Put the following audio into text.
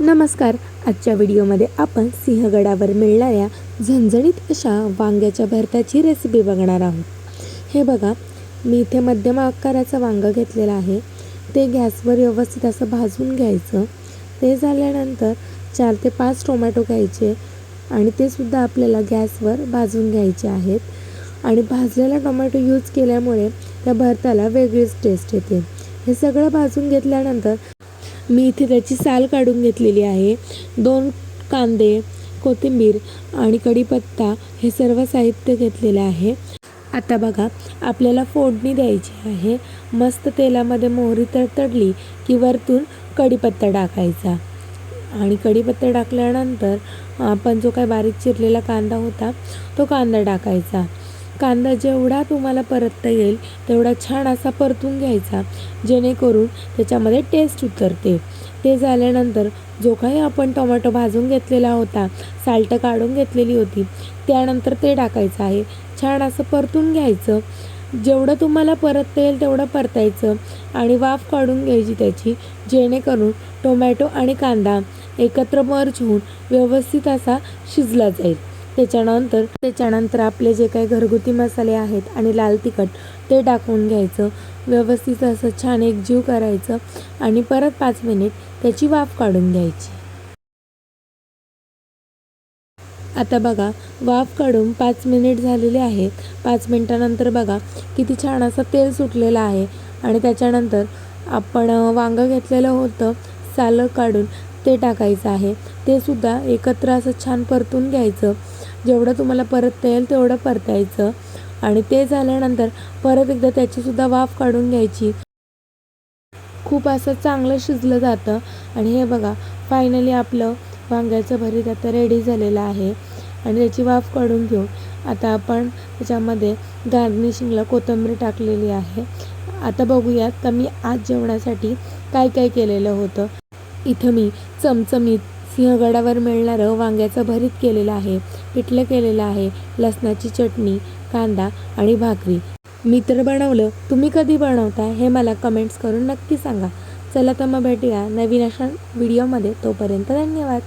नमस्कार. आजच्या व्हिडिओमध्ये आपण सिंहगडावर मिळणाऱ्या झणझणीत अशा वांग्याच्या भरताची रेसिपी बघणार आहोत. हे बघा मी इथे मध्यम आकाराचं वांगं घेतलेलं आहे. ते गॅसवर व्यवस्थित असं भाजून घ्यायचं. ते झाल्यानंतर चार ते पाच टोमॅटो घ्यायचे आणि ते सुद्धा आपल्याला गॅसवर भाजून घ्यायचे आहेत. आणि भाजलेला टोमॅटो यूज केल्यामुळे त्या भरताला वेगळीच टेस्ट येते. हे सगळं भाजून घेतल्यानंतर मी इथे त्याची साल काढून घेतलेली आहे. दोन कांदे कोथिंबीर आणि कढीपत्ता हे सर्व साहित्य घेतलेले आहे. आता बघा आपल्याला फोडणी द्यायची आहे. मस्त तेलामध्ये मोहरी तडतडली की वरतून कढीपत्ता टाकायचा. आणि कढीपत्ता टाकल्यानंतर आपण जो काय बारीक चिरलेला कांदा होता तो कांदा टाकायचा. कांदा जेवढा तुम्हाला परतता येईल तेवढा छान असा परतून घ्यायचा. जेणेकरून त्याच्यामध्ये टेस्ट उतरते. ते झाल्यानंतर जो काही आपण टोमॅटो भाजून घेतलेला होता साल्टं काढून घेतलेली होती त्यानंतर ते टाकायचं आहे. छान असं परतून घ्यायचं. जेवढं तुम्हाला परतता येईल तेवढं परतायचं आणि वाफ काढून घ्यायची त्याची जेणेकरून टोमॅटो आणि कांदा एकत्र मर्ज होऊन व्यवस्थित असा शिजला जाईल. त्याच्यानंतर त्याच्यानंतर आपले जे काही घरगुती मसाले आहेत आणि लाल तिखट ते टाकून घ्यायचं. व्यवस्थित असं छान एकजीव करायचं आणि परत पाच मिनिट त्याची वाफ काढून घ्यायची. आता बघा वाफ काढून पाच मिनिट झालेले आहेत पाच मिनटानंतर बघा किती छान असं तेल सुटलेलं आहे. आणि त्याच्यानंतर आपण वांगं घेतलेलं होतं सालं काढून ते टाकायचं आहे. ते सुद्धा एकत्र असं छान परतून घ्यायचं. जेवढं तुम्हाला परतता येईल तेवढं परतायचं. आणि ते झाल्यानंतर परत एकदा त्याचीसुद्धा वाफ काढून घ्यायची. खूप असं चांगलं शिजलं जातं. आणि हे बघा फायनली आपलं वांग्याचं भरीत आता रेडी झालेलं आहे. आणि त्याची वाफ काढून घेऊ आता आपण त्याच्यामध्ये गार्निशिंगला कोथिंबीर टाकलेली आहे. आता बघूयात का मी आज जेवणासाठी काय काय केलेलं होतं. इथं मी चमचमीत सिंहगडावर मिळणारं वांग्याचं भरीत केलेलं आहे पिठलं केलेलं आहे लसणाची चटणी कांदा आणि भाकरी. मी तर बनवलं. तुम्ही कधी बनवता हे मला कमेंट्स करून नक्की सांगा. चला तर मग भेटूया नवीन अशा व्हिडिओमध्ये. तोपर्यंत धन्यवाद.